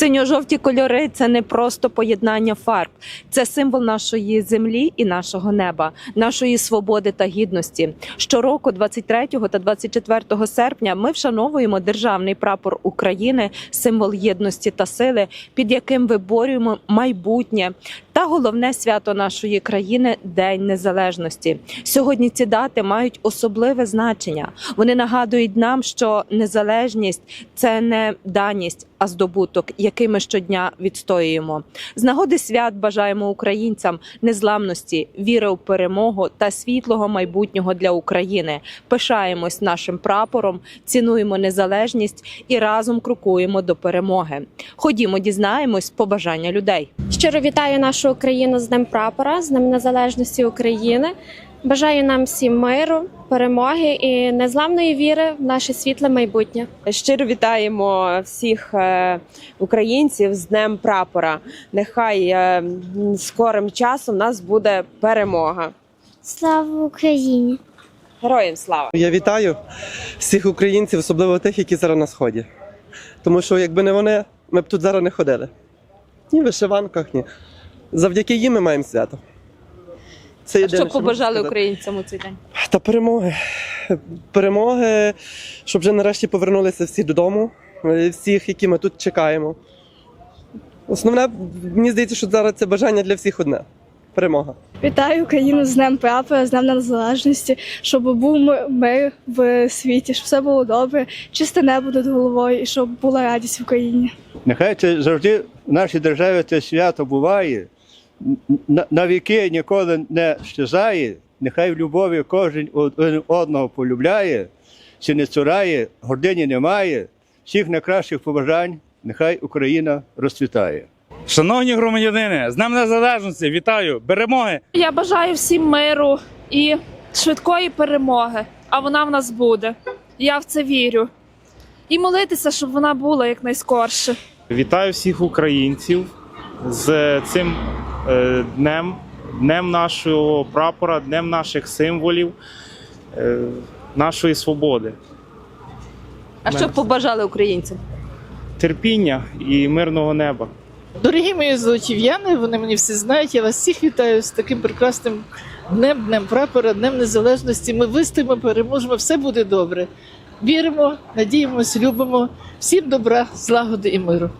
Синьо-жовті кольори це не просто поєднання фарб, це символ нашої землі і нашого неба, нашої свободи та гідності. Щороку, 23 та 24 серпня, ми вшановуємо державний прапор України, символ єдності та сили, під яким виборюємо майбутнє. Та головне свято нашої країни День Незалежності. Сьогодні ці дати мають особливе значення. Вони нагадують нам, що незалежність це не даність, а здобуток, який ми щодня відстоюємо. З нагоди свят бажаємо українцям незламності, віри у перемогу та світлого майбутнього для України. Пишаємось нашим прапором, цінуємо незалежність і разом крокуємо до перемоги. Ходімо, дізнаємось побажання людей. Щиро вітаю нашу Україну з Днем прапора, з Днем Незалежності України. Бажаю нам всім миру, перемоги і незламної віри в наше світле майбутнє. Щиро вітаємо всіх е, українців з Днем Прапора. Нехай е, скорим часом у нас буде перемога. Слава Україні! Героям слава! Я вітаю всіх українців, особливо тих, які зараз на сході. Тому що якби не вони, ми б тут зараз не ходили. Ні в вишиванках, ні. Завдяки їм ми маємо свято. Це єдине, що побажали сказати. українцям у цей день? Та перемоги. Перемоги, щоб вже нарешті повернулися всі додому, е, всіх, які ми тут чекаємо. Основне, мені здається, що зараз це бажання для всіх одне. Перемога. Вітаю Україну з Днем прапора, з Днем Незалежності, щоб був ми- мир в світі, щоб все було добре, чисте небо над головою і щоб була радість в Україні. Нехай це завжди в нашій державі це свято буває, на, на віки ніколи не щезає. Нехай в любові кожен один одного полюбляє, чи не цурає, гордині немає. Всіх найкращих побажань, нехай Україна розцвітає. Шановні громадянини, з Днем Незалежності, вітаю! Перемоги! Я бажаю всім миру і швидкої перемоги, а вона в нас буде. Я в це вірю. І молитися, щоб вона була якнайскорше. Вітаю всіх українців з цим днем, днем нашого прапора, днем наших символів, е, нашої свободи, А що побажали українцям? терпіння і мирного неба. Дорогі мої золотів'яни, вони мені всі знають. Я вас всіх вітаю з таким прекрасним днем, днем прапора, днем незалежності. Ми вистоїмо, переможемо, все буде добре. Віримо, надіємося, любимо. Всім добра, злагоди і миру.